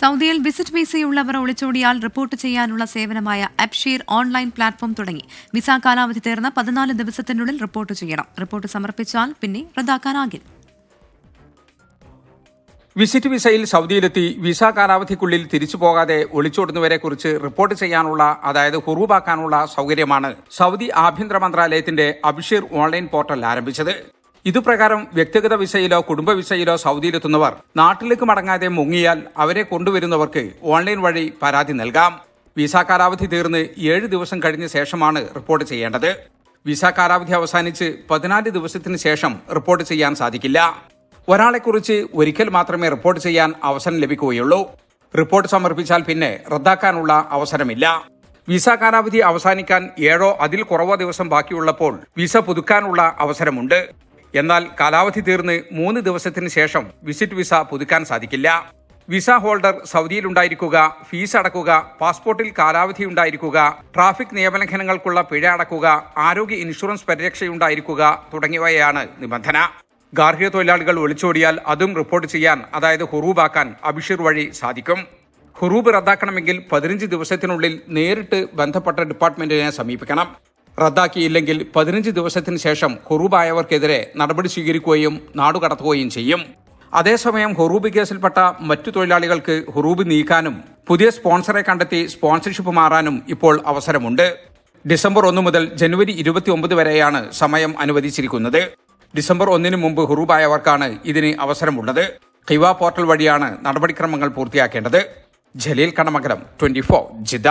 സൗദിയിൽ വിസിറ്റ് വിസയുള്ളവർ ഒളിച്ചോടിയാൽ റിപ്പോർട്ട് ചെയ്യാനുള്ള സേവനമായ അപ്ഷീർ ഓൺലൈൻ പ്ലാറ്റ്ഫോം തുടങ്ങി. വിസ കാലാവധി തീർന്ന പതിനാല് ദിവസത്തിനുള്ളിൽ റിപ്പോർട്ട് ചെയ്യണം. റിപ്പോർട്ട് സമർപ്പിച്ചാൽ പിന്നെ റദ്ദാക്കാനാകില്ല. വിസിറ്റ് വിസയിൽ സൗദിയിലെത്തി വിസ കാലാവധിക്കുള്ളിൽ തിരിച്ചു പോകാതെ ഒളിച്ചോടുന്നവരെ കുറിച്ച് റിപ്പോർട്ട് ചെയ്യാനുള്ള അതായത് ഹുറൂബാക്കാനുള്ള സൗകര്യമാണ് സൗദി ആഭ്യന്തര മന്ത്രാലയത്തിന്റെ അബിഷീർ ഓൺലൈൻ പോർട്ടൽ ആരംഭിച്ചത്. ഇതുപ്രകാരം വ്യക്തിഗത വിസയിലോ കുടുംബ വിസയിലോ സൗദിയിലെത്തുന്നവർ നാട്ടിലേക്ക് മടങ്ങാതെ മുങ്ങിയാൽ അവരെ കൊണ്ടുവരുന്നവർക്ക് ഓൺലൈൻ വഴി പരാതി നൽകാം. വിസ കാലാവധി തീർന്ന് ഏഴ് ദിവസം കഴിഞ്ഞ ശേഷമാണ് റിപ്പോർട്ട് ചെയ്യേണ്ടത്. വിസ കാലാവധി അവസാനിച്ച് പതിനാല് ദിവസത്തിന് ശേഷം റിപ്പോർട്ട് ചെയ്യാൻ സാധിക്കില്ല. ഒരാളെക്കുറിച്ച് ഒരിക്കൽ മാത്രമേ റിപ്പോർട്ട് ചെയ്യാൻ അവസരം ലഭിക്കുകയുള്ളൂ. റിപ്പോർട്ട് സമർപ്പിച്ചാൽ പിന്നെ റദ്ദാക്കാനുള്ള അവസരമില്ല. വിസ കാലാവധി അവസാനിക്കാൻ ഏഴോ അതിൽ കുറവോ ദിവസം ബാക്കിയുള്ളപ്പോൾ വിസ പുതുക്കാനുള്ള അവസരമുണ്ട്. എന്നാൽ കാലാവധി തീർന്ന് മൂന്ന് ദിവസത്തിന് ശേഷം വിസിറ്റ് വിസ പുതുക്കാൻ സാധിക്കില്ല. വിസ ഹോൾഡർ സൗദിയിലുണ്ടായിരിക്കുക ഫീസ് അടക്കുക പാസ്പോർട്ടിൽ കാലാവധി ഉണ്ടായിരിക്കുക ട്രാഫിക് നിയമലംഘനങ്ങൾക്കുള്ള പിഴ അടക്കുക ആരോഗ്യ ഇൻഷുറൻസ് പരിരക്ഷയുണ്ടായിരിക്കുക തുടങ്ങിയവയാണ് നിബന്ധന. ഗാർഹിക തൊഴിലാളികൾ ഒളിച്ചോടിയാൽ അതും റിപ്പോർട്ട് ചെയ്യാൻ അതായത് ഹുറൂബാക്കാൻ അബിഷീർ വഴി സാധിക്കും. ഹുറൂബ് റദ്ദാക്കണമെങ്കിൽ പതിനഞ്ച് ദിവസത്തിനുള്ളിൽ നേരിട്ട് ബന്ധപ്പെട്ട ഡിപ്പാർട്ട്മെന്റിനെ സമീപിക്കണം. റദ്ദാക്കിയില്ലെങ്കിൽ പതിനഞ്ച് ദിവസത്തിന് ശേഷം ഹുറൂബായവർക്കെതിരെ നടപടി സ്വീകരിക്കുകയും നാടുകടത്തുകയും ചെയ്യും. അതേസമയം ഹുറൂബ് കേസിൽപ്പെട്ട മറ്റു തൊഴിലാളികൾക്ക് ഹുറൂബ് നീക്കാനും പുതിയ സ്പോൺസറെ കണ്ടെത്തി സ്പോൺസർഷിപ്പ് മാറാനും ഇപ്പോൾ അവസരമുണ്ട്. ഡിസംബർ ഒന്ന് മുതൽ ജനുവരി ഇരുപത്തിയൊമ്പത് വരെയാണ് സമയം അനുവദിച്ചിരിക്കുന്നത്. ഡിസംബർ ഒന്നിന് മുമ്പ് ഹുറൂബായവർക്കാണ് ഇതിന് അവസരമുള്ളത്. ഖിവ പോർട്ടൽ വഴിയാണ് നടപടിക്രമങ്ങൾ പൂർത്തിയാക്കേണ്ടത്. Jaleel Kanamangalam twenty four Jeddah